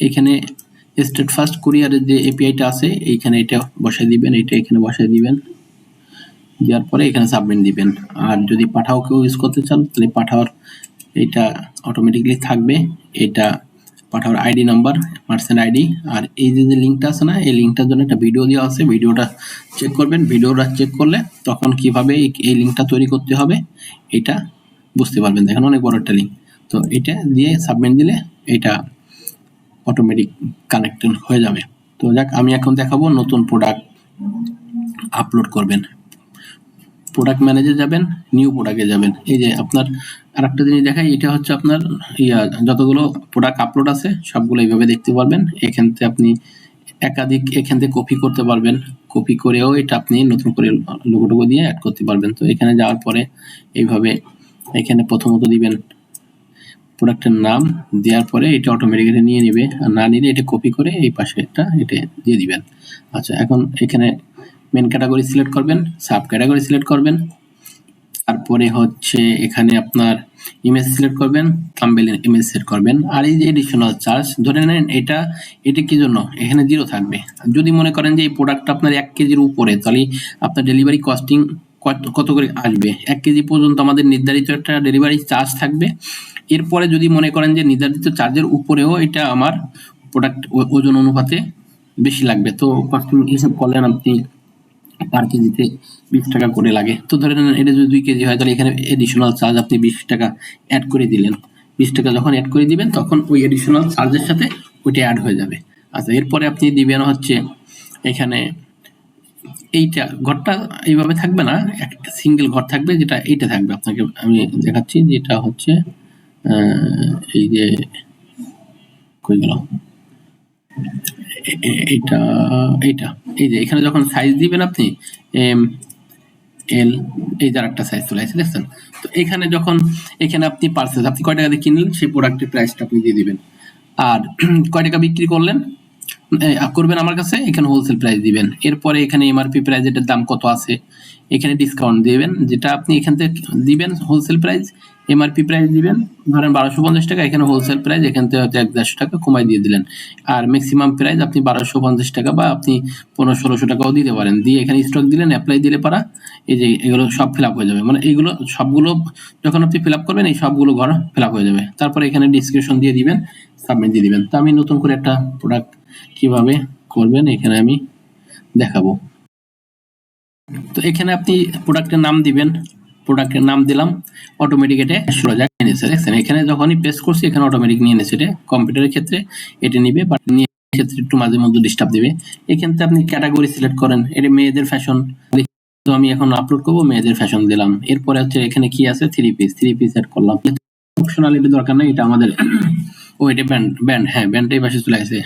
এখানে state first কুরিয়ারের যে এপিআইটা আছে, এইখানে এটা বসাই দিবেন, এটা এখানে বসাই দিবেন। দেওয়ার পরে এখানে সাবমিট দিবেন। আর যদি পাঠাও কেউ ইউজ করতে চান, তাহলে পাঠাওয়ার এটা অটোমেটিকলি থাকবে। এটা পাঠাওয়ার আইডি নাম্বার পার্সেন্ট আইডি আর এই যে যে লিঙ্কটা আছে না, এই লিঙ্কটার জন্য একটা ভিডিও দেওয়া আছে। ভিডিওটা চেক করবেন। ভিডিওটা চেক করলে তখন কীভাবে এই- লিঙ্কটা তৈরি করতে হবে, এটা বুঝতে পারবেন। দেখেন অনেক বড় একটা লিঙ্ক তো এটা দিয়ে সাবমিট দিলে এটা অটোমেটিক কানেক্টেড হয়ে যাবে। তো যাক, আমি এখন দেখাবো নতুন প্রোডাক্ট আপলোড করবেন। প্রোডাক্ট ম্যানেজে যাবেন নিউ প্রোডাক্টে যাবেন। এই যে আপনার আর একটা জিনিস দেখাই, এটা হচ্ছে আপনার ইয়া, যতগুলো প্রোডাক্ট আপলোড আছে, সবগুলো এইভাবে দেখতে পারবেন। এখান থেকে আপনি একাধিক, এখান থেকে কপি করতে পারবেন। কপি করেও এটা আপনি নতুন করে লোগো দিয়ে অ্যাড করতে পারবেন। তো এখানে যাওয়ার পরে এইভাবে এখানে প্রথমত দিবেন প্রোডাক্টের নাম দেওয়ার পরে এটা অটোমেটিক্যালি নিয়ে নেবে। আর না নিলে এটা কপি করে এই পাশে একটা এটা দিয়ে দিবেন। আচ্ছা এখন এখানে মেন ক্যাটাগরি সিলেক্ট করবেন সাব ক্যাটাগরি সিলেক্ট করবেন। তারপরে হচ্ছে এখানে আপনার ইমেজ সিলেক্ট করবেন থাম্বেল ইমেজ সিলেক্ট করবেন। আর এই যে এডিশনাল চার্জ ধরে নেন এটা এটা কি জন্য? এখানে জিরো থাকবে। যদি মনে করেন যে এই প্রোডাক্টটা আপনার এক কেজির উপরে, তাহলে আপনার ডেলিভারি কস্টিং কত কত করে আসবে? এক কেজি পর্যন্ত আমাদের নির্ধারিত একটা ডেলিভারি চার্জ থাকবে। এরপরে যদি মনে করেন যে নির্ধারিত চার্জের উপরেও এটা আমার প্রোডাক্ট ওজন অনুপাতে বেশি লাগবে, তো হিসাব করলেন আপনি পার কেজিতে বিশ টাকা করে লাগে। তো ধরে নেন, এটা যদি দুই কেজি হয়, তাহলে এখানে এডিশনাল চার্জ আপনি বিশ টাকা অ্যাড করে দিলেন। বিশ টাকা যখন অ্যাড করে দিবেন, তখন ওই এডিশনাল চার্জের সাথে ওইটা অ্যাড হয়ে যাবে। আচ্ছা এরপরে আপনি দিবেন হচ্ছে এখানে এইটা ঘরটা এইভাবে থাকবে না, একটা সিঙ্গেল ঘর থাকবে যেটা এইটা থাকবে আপনাকে। আমি দেখাচ্ছি যেটা হচ্ছে এই যে কই গেল? এইটা এইটা, এই যে এখানে যখন সাইজ দিবেন আপনি এল, এই যার একটা সাইজ চলে আসছে দেখছেন? তো এখানে যখন, এখানে আপনি পার্সেস আপনি কয় টাকা দিয়ে কিনলেন? সেই প্রোডাক্টের প্রাইসটা আপনি দিয়ে দিবেন। আর কয় টাকা বিক্রি করলেন? করবেন আমার কাছে, এখানে হোলসেল প্রাইস দিবেন। এরপরে এখানে এমআরপি প্রাইস এটার দাম কত আছে, এখানে ডিসকাউন্ট দিবেন। যেটা আপনি এখান থেকে দিবেন হোলসেল প্রাইস এমআরপি প্রাইস দিবেন। ধরেন বারোশো পঞ্চাশ টাকা, এখানে হোলসেল প্রাইস এখান থেকে হয়তো এক দেড়শো টাকা কমাই দিয়ে দিলেন। আর ম্যাক্সিমাম প্রাইস আপনি বারোশো পঞ্চাশ টাকা বা আপনি পনেরো ষোলোশো টাকাও দিতে পারেন। দিয়ে এখানে স্টক দিলেন অ্যাপ্লাই দিলে পারা, এই যে এগুলো সব ফিল আপ হয়ে যাবে। মানে এইগুলো সবগুলো, যখন আপনি ফিল আপ করবেন, এই সবগুলো ঘর ফিল আপ হয়ে যাবে। তারপরে এখানে ডিসক্রিপশন দিয়ে দিবেন সাবমিট দিয়ে দিবেন। তো আমি নতুন করে একটা প্রোডাক্ট কীভাবে করবেন, এখানে আমি দেখাবো। তো এখানে আপনি প্রোডাক্টের নাম দিবেন প্রোডাক্টের নাম দিলাম অটোমেটিক এটা শুরু যাক নিয়েছে দেখছেন, এখানে যখনই পেস্ট করছি, এখানে অটোমেটিক নিয়ে নিয়েছে এটা। কম্পিউটারের ক্ষেত্রে এটা নিবে বাট নিয়ে ক্ষেত্রে একটু মাঝে মধ্যে ডিস্টার্ব দিবে। এখান থেকে আপনি ক্যাটাগরি সিলেক্ট করেন, এটা মেয়েদের ফ্যাশন তো আমি এখন আপলোড করব, মেয়েদের ফ্যাশন দিলাম। এরপরে হচ্ছে এখানে কি আছে? Three piece three piece set করলাম। অপশনালিটি দরকার নাই, এটা আমাদের ও এটা ব্যান্ড ব্যান্ড হ্যাঁ ব্যান্ডটাই পাশে চলে আসে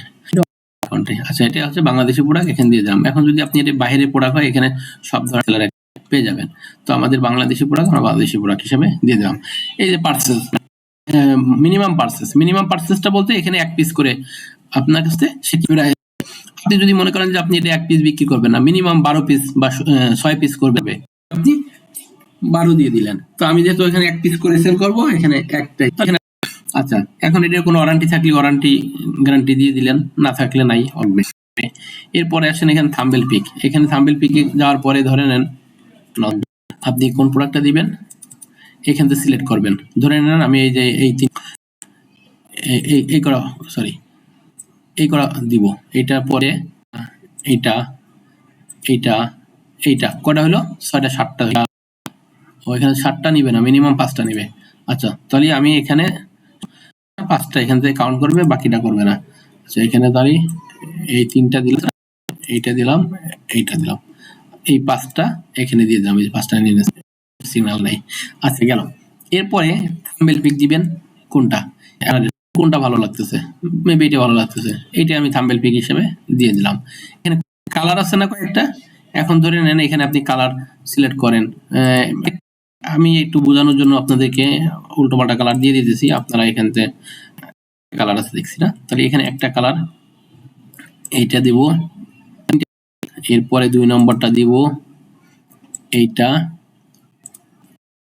country। আচ্ছা এটা হচ্ছে বাংলাদেশি প্রোডাক্ট এখানে দিয়ে দিলাম এখন যদি আপনি এটা বাইরে প্রোডাক্ট হয়, এখানে সব ধরনের পেয়ে যাবেন। তো আমাদের বাংলাদেশি প্রোডাক্ট আমরা বাংলাদেশি প্রোডাক্ট হিসেবে দিয়ে দিলাম। এই যে পার্সেস মিনিমাম পার্সেস মিনিমাম পার্সেসটা বলতে এখানে এক পিস করে আপনার কাছে আপনি যদি মনে করেন যে আপনি এটা এক পিস বিক্রি করবেন না মিনিমাম বারো পিস বা ছয় পিস করবে। আপনি বারো দিয়ে দিলেন। তো আমি যেহেতু এখানে এক পিস করে সেল করব, এখানে একটাই। আচ্ছা এখন এটার কোনো ওয়ারান্টি থাকলে ওয়ারান্টি গ্যারান্টি দিয়ে দিলেন, না থাকলে নাই হবে এরপরে আসেন এখানে থাম্বেল পিক এখানে থাম্বেল পিকে যাওয়ার পরে ধরে নেন আপনি কোন প্রোডাক্টটা দিবেন, এখান থেকে সিলেক্ট করবেন। ধরে নেন আমি এই যে এই তিন, এই- করা সরি এই করা দিব। এইটার পরে, এইটা এইটা এইটা, কটা হলো? ছয়টা, সাতটা ও, এখানে সাতটা নিবে না মিনিমাম পাঁচটা নিবে। আচ্ছা তাহলে আমি এখানে পাঁচটা, এখান থেকে কাউন্ট করবে, বাকিটা করবে না। আচ্ছা এখানে দাঁড়িয়ে এই তিনটা দিলাম, এইটা দিলাম এইটা দিলাম। এই পাঁচটা এখানে দিয়ে দিলাম, এই পাঁচটা নিয়ে সিগন্যাল নাই। আচ্ছা গেল। এরপরে থাম্বেল পিক দিবেন, কোনটা? কোনটা ভালো লাগতেছে? মেবি এটা ভালো লাগতেছে। এইটা আমি থাম্বেল পিক হিসেবে দিয়ে দিলাম। এখানে কালার আছে না কয়েকটা? এখন ধরে নেন, এখানে আপনি কালার সিলেক্ট করেন। আমি একটু বোঝানোর জন্য আপনাদেরকে উল্টোপাল্টা কালার দিয়ে দিতেছি। আপনারা এখান থেকে কালার আছে, দেখছি না। তাহলে এখানে একটা কালার এইটা দিব। এরপরে দুই নম্বরটা দিব। এইটা,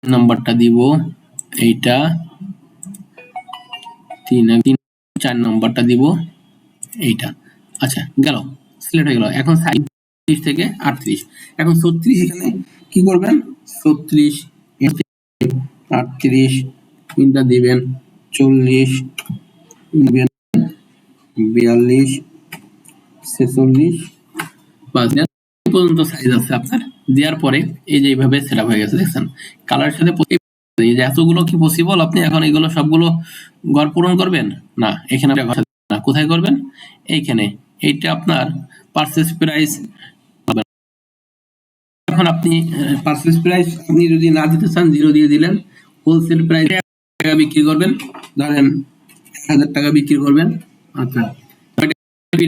নম্বরটা দিব। এইটা, তিন তিন, চার নম্বরটা দিব। এইটা আচ্ছা গেল সিলেক্ট হয়ে গেল। এখন সাইত্রিশ থেকে আটত্রিশ। এখন ছত্রিশ এখানে কি করবেন? ছত্রিশ আটত্রিশ, তিনটা দিবেন, চল্লিশ, দিবেন বিয়াল্লিশ, ছেচল্লিশ। বাস পর্যন্ত সাইজ আছে আপনার। দেওয়ার পরে এই যে এইভাবে সেট হয়ে গেছে, দেখছেন? কালারের সাথে এই যে এতগুলো কি পসিবল আপনি এখন এগুলো সবগুলো গড় পূরণ করবেন? না, এখানে না, কোথায় করবেন? এইখানে। এইটা আপনার পারচেস প্রাইস আপনি পারচেস প্রাইস আপনি যদি না দিতে চান জিরো দিয়ে দিলেন। হোলসেল প্রাইস টাকা বিক্রি করবেন। ধরেন এক হাজার টাকা বিক্রি করবেন। আচ্ছা।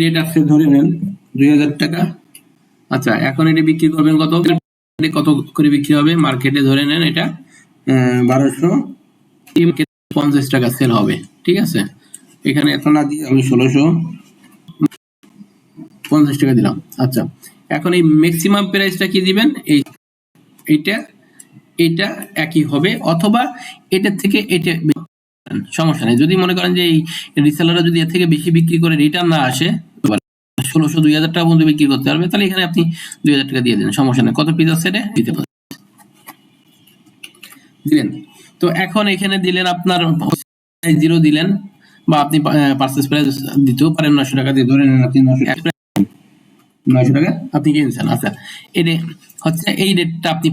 রেট আছে ধরে নেন দুই হাজার টাকা। আচ্ছা এখন এটা বিক্রি করবেন কত? কত করে বিক্রি হবে? মার্কেটে ধরে নেন এটা বারোশো। পঞ্চাশ টাকা সেল হবে। ঠিক আছে? এখানে এত না দিয়ে আমি ষোলোশো। পঞ্চাশ টাকা দিলাম। আচ্ছা। এখন এই ম্যাক্সিমাম প্রাইসটা কি দিবেন? এই এইটা এইটা একই হবে, অথবা এটার থেকে এটা সমস্যা নেই। যদি মনে করেন যে এই রিসেলাররা যদি এর থেকে বেশি বিক্রি করে রিটার্ন না আসে, ষোলোশো দুই হাজার টাকা পর্যন্ত বিক্রি করতে পারবে, তাহলে এখানে আপনি দুই হাজার টাকা দিয়ে দেন, সমস্যা নেই। কত পিস আছে এটা? দিতে পারেন। দিলেন। তো এখন এখানে দিলেন আপনার জিরো দিলেন, বা আপনি পার্সেস প্রাইস দিতেও পারেন নশো টাকা দিয়ে, ধরে নেন আপনি নশো নয়শো টাকা? আপনি কিনছেন আচ্ছা। এটা হচ্ছে এই রেটটা আপনি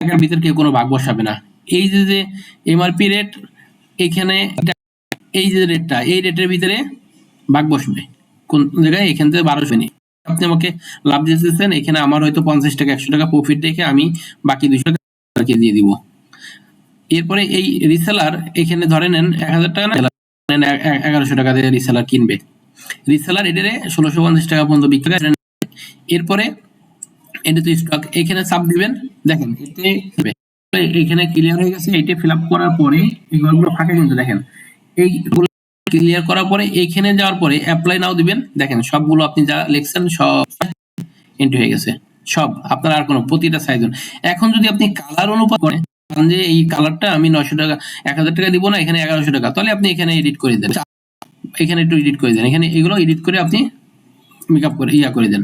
টাকার কেউ কোনো ভাগ বসাবে না। এই যে যে এমআরপি রেট এখানে এই যে রেটটা এই রেটের ভিতরে ভাগ বসবে। কোন জায়গায়? এখান থেকে বারোশো আপনি আমাকে লাভ দিতেছেন এখানে আমার হয়তো পঞ্চাশ টাকা, একশো টাকা প্রফিট রেখে আমি বাকি দুশো টাকা দিয়ে দিব। এরপরে এই রিসেলার এখানে ধরে নেন এক হাজার টাকা এগারোশো টাকা দিয়ে রিসেলার কিনবে। রিসেলার এটারে ষোলোশো পঞ্চাশ টাকা পর্যন্ত বিক্রি করে এরপরে এটা তো স্টক এখানে চাপ দিবেন। দেখেন, এতে এখানে ক্লিয়ার হয়ে গেছে, এটা ফিল আপ করার পরে এই ঘরগুলো ফাঁকা কিন্তু, দেখেন। এই ক্লিয়ার করার পরে এইখানে যাওয়ার পরে অ্যাপ্লাই নাও দিবেন। দেখেন, সবগুলো আপনি যা লিখছেন, সব এন্ট্রি হয়ে গেছে। সব, আপনার আর কোনো, প্রতিটা সাইজ এখন যদি আপনি কালার অনুপাত করেন যে এই কালারটা আমি নশো টাকা, এক হাজার টাকা দিব না, এখানে এগারোশো টাকা। তাহলে আপনি এখানে এডিট করে দেন। এখানে একটু এডিট করে দেন। এখানে এগুলো এডিট করে আপনি মেকআপ করে, ইয়া করে দেন।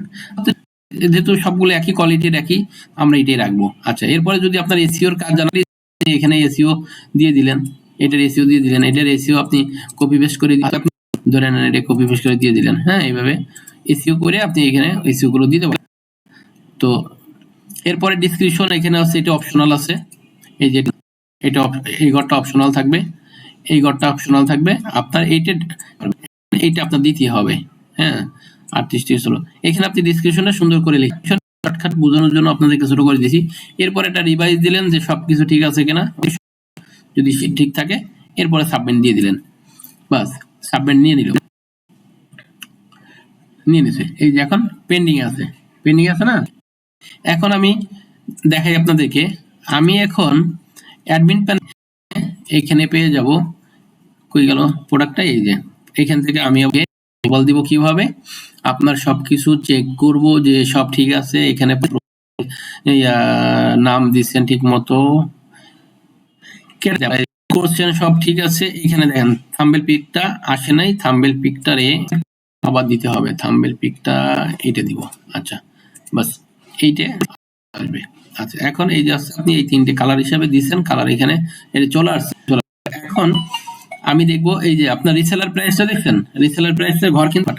যেহেতু সবগুলো একই কোয়ালিটির একই, আমরা এটাই রাখব। আচ্ছা এরপরে যদি আপনার এসিওর কাজ জানালে এখানে এসিও দিয়ে দিলেন। এটার এসিও দিয়ে দিলেন। এটার এসিও আপনি কপি পেস্ট করে আপনি ধরে নেন, এটা কপি পেস্ট করে দিয়ে দিলেন। হ্যাঁ এইভাবে এসিও করে আপনি এখানে এসিও গুলো দিয়ে দেবেন তো, এরপরে ডিসক্রিপশন এখানে আছে, এটা অপশনাল আছে। এই যে, এটা এই ঘরটা অপশনাল থাকবে। এই ঘরটা অপশনাল থাকবে। আপনার এইটা এইটা আপনার দিতে হবে। হ্যাঁ আটত্রিশ তিরিশ হলো এখানে আপনি ডিসক্রিপশনে সুন্দর করে লিখছেন শর্টকাট বোঝানোর জন্য আপনাদেরকে করে দিয়েছি। এরপর রিভাইজ দিলেন যে সবকিছু ঠিক আছে কিনা। যদি ঠিক থাকে, এরপরে সাবমিট দিয়ে দিলেন। বাস সাবমিট নিয়ে নিল। নিয়ে নিছে। এই যে এখন পেন্ডিং আছে। পেন্ডিং আছে না? এখন আমি দেখাই আপনাদেরকে। আমি এখন অ্যাডমিন প্যান এখানে পেয়ে যাব। কই গেল? প্রোডাক্টটা এই যে। এখান থেকে আমি ওকে বল দিব কীভাবে? আপনার সবকিছু চেক করব যে সব ঠিক আছে, এখানে নাম দিচ্ছেন ঠিক মতো করছেন সব ঠিক আছে, এখানে দেখেন থাম্বেল পিকটা আসে নাই থাম্বেল পিকটারে আবার দিতে হবে। থাম্বেল পিকটা এটা দিব আচ্ছা বাস, এইটা আসবে। আচ্ছা এখন এই যে আপনি এই তিনটে কালার হিসাবে দিচ্ছেন কালার এখানে, এটা চলে আসছে। এখন আমি দেখব এই যে আপনার রিসেলার প্রাইসটা দেখছেন? রিসেলার প্রাইসটা ঘর কিন্তু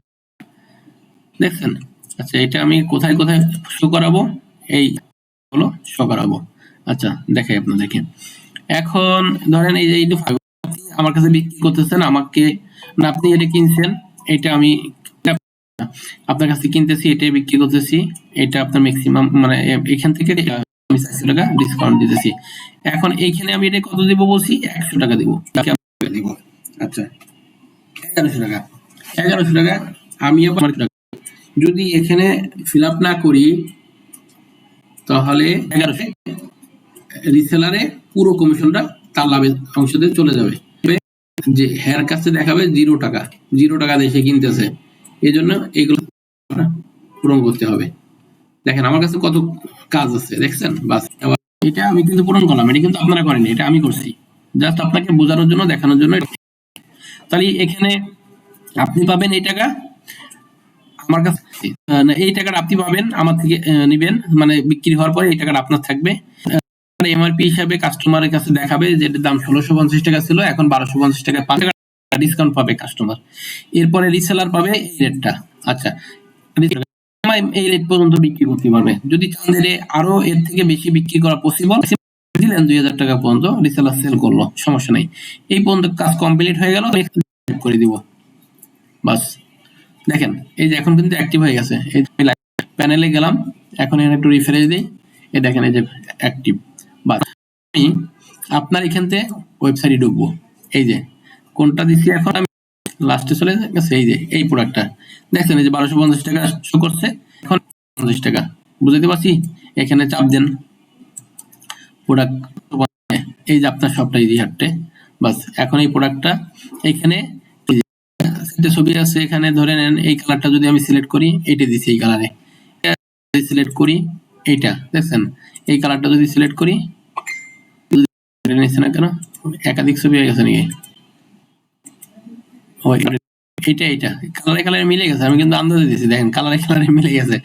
দেখছেন? আচ্ছা এটা আমি কোথায় কোথায় শো করাবো? এই হলো শো করাবো। আচ্ছা দেখাই আপনাদেরকে। এখন ধরেন এই যে এই আমার কাছে বিক্রি করতেছেন, আমাকে না, আপনি এটা কিনছেন, এটা আমি আপনার কাছে কিনতেছি এটা বিক্রি করতেছি, এটা আপনার ম্যাক্সিমাম মানে এখান থেকে আমি চারশো টাকা ডিসকাউন্ট দিতেছি। এখন এইখানে আমি এটা কত দিব বলছি? একশো টাকা দিব। আমি দিব। আচ্ছা এগারোশো টাকা। এগারোশো টাকা, আমি আবার যদি এখানে ফিল আপ না করি, তাহলে এগারোশো রিসেলারে পুরো কমিশনটা তার লাভের অংশতে চলে যাবে। যে হেয়ার কাছে দেখাবে জিরো টাকা। জিরো টাকা দিয়ে সে কিনতেছে। এই জন্য এগুলো পূরণ করতে হবে। দেখেন, আমার কাছে কত কাজ আছে, দেখছেন? বাস এটা আমি কিন্তু পূরণ করলাম, এটা কিন্তু আপনারা করেনি এটা আমি করছি। জাস্ট আপনাকে বোঝানোর জন্য, দেখানোর জন্য। তাহলে এখানে আপনি পাবেন এই টাকা। আমার কাছে এই টাকাটা আপনি পাবেন, আমার থেকে নিবেন। মানে বিক্রি হওয়ার পরে এই টাকাটা আপনার থাকবে। এমআরপি হিসাবে কাস্টমারের কাছে দেখাবে যে এটার দাম ষোলোশো পঞ্চাশ টাকা ছিল, এখন বারোশো পঞ্চাশ টাকা পাঁচ টাকা ডিসকাউন্ট পাবে কাস্টমার এরপরে রিসেলার পাবে এই রেটটা আচ্ছা। এই রেট পর্যন্ত বিক্রি করতে পারবে। যদি চান আরও এর থেকে বেশি বিক্রি করা পসিবল দিলেন দুই হাজার টাকা পর্যন্ত রিসেলার সেল করল, সমস্যা নাই। এই পর্যন্ত কাজ কমপ্লিট হয়ে গেল করে দিব। বাস। দেখেন, এই যে এখন কিন্তু অ্যাক্টিভ হয়ে গেছে। এই প্যানেলে গেলাম, এখন এখানে একটু রিফ্রেশ দিই। এই দেখেন, এই যে অ্যাক্টিভ বাস। আমি আপনার এখান থেকে ওয়েবসাইটে ঢুকবো। এই যে, কোনটা দিচ্ছি এখন আমি? লাস্টে চলে গেছে, এই যে, এই প্রোডাক্টটা দেখছেন, এই যে বারোশো পঞ্চাশ টাকা শো করছে, এখন পঞ্চাশ টাকা। বুঝতে পারছি? এখানে চাপ দেন। প্রোডাক্ট এই যে আপনার সবটা এই হাটে। বাস, এখন এই প্রোডাক্টটা এখানে একটা ছবি আছে, এখানে ধরে নেন এই কালারটা যদি আমি সিলেক্ট করি, এইটা দিছি এই কালারে সিলেক্ট করি, এইটা, দেখছেন? এই কালারটা যদি সিলেক্ট করি নিচ্ছে না কেন? একাধিক ছবি হয়ে গেছে নাকি? এইটা এইটা কালারে কালারে মিলে গেছে, আমি কিন্তু আন্দাজে দিয়েছি দেখেন কালারে কালারে মিলে গেছে।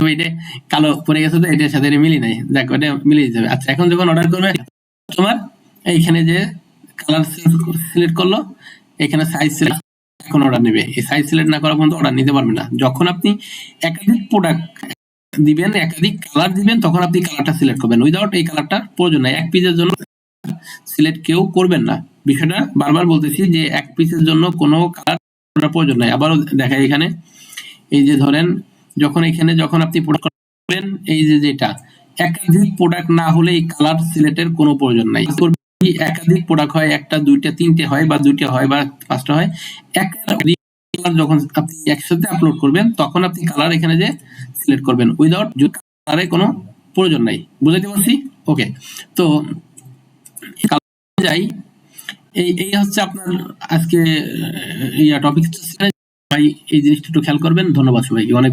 তবে এটা কালো পড়ে গেছে তো এটার সাথে এটা মিলি নাই। দেখ ওটা মিলে যাবে আচ্ছা এখন যখন অর্ডার করবে, তোমার এইখানে যে কালার সিলেক্ট করল, এখানে সাইজ সিলেক্ট এখন অর্ডার নেবে। এই সাইজ সিলেক্ট না করা পর্যন্ত অর্ডার নিতে পারবে না। যখন আপনি একাধিক প্রোডাক্ট দিবেন, একাধিক কালার দিবেন, তখন আপনি কালারটা সিলেক্ট করবেন। উইদাউট এই কালারটা প্রয়োজন নাই। এক পিসের জন্য সিলেক্ট কেউ করবেন না। বিষয়টা বারবার বলতেছি যে এক পিসের জন্য কোনো কালার প্রয়োজন নাই। আবারও দেখাই এখানে। এই যে ধরেন যখন এখানে যখন আপনি প্রোডাক্ট করবেন এই যে যেটা, একাধিক প্রোডাক্ট না হলে এই কালার সিলেক্টের কোনো প্রয়োজন নাই। একাধিক প্রোডাক্ট হয়, একটা, দুইটা, তিনটে হয় বা দুইটা হয় বা পাঁচটা হয় একাধিক যখন আপনি একসাথে আপলোড করবেন, তখন আপনি কালার এখানে যে সিলেক্ট করবেন। উইদাউট কালারে কোনো প্রয়োজন নাই। বুঝাইতে পারছি? ওকে তো যাই, এই এই হচ্ছে আপনার আজকে ইয়া টপিক ভাই, এই জিনিসটা একটু খেয়াল করবেন। ধন্যবাদ সবাইকে। অনেক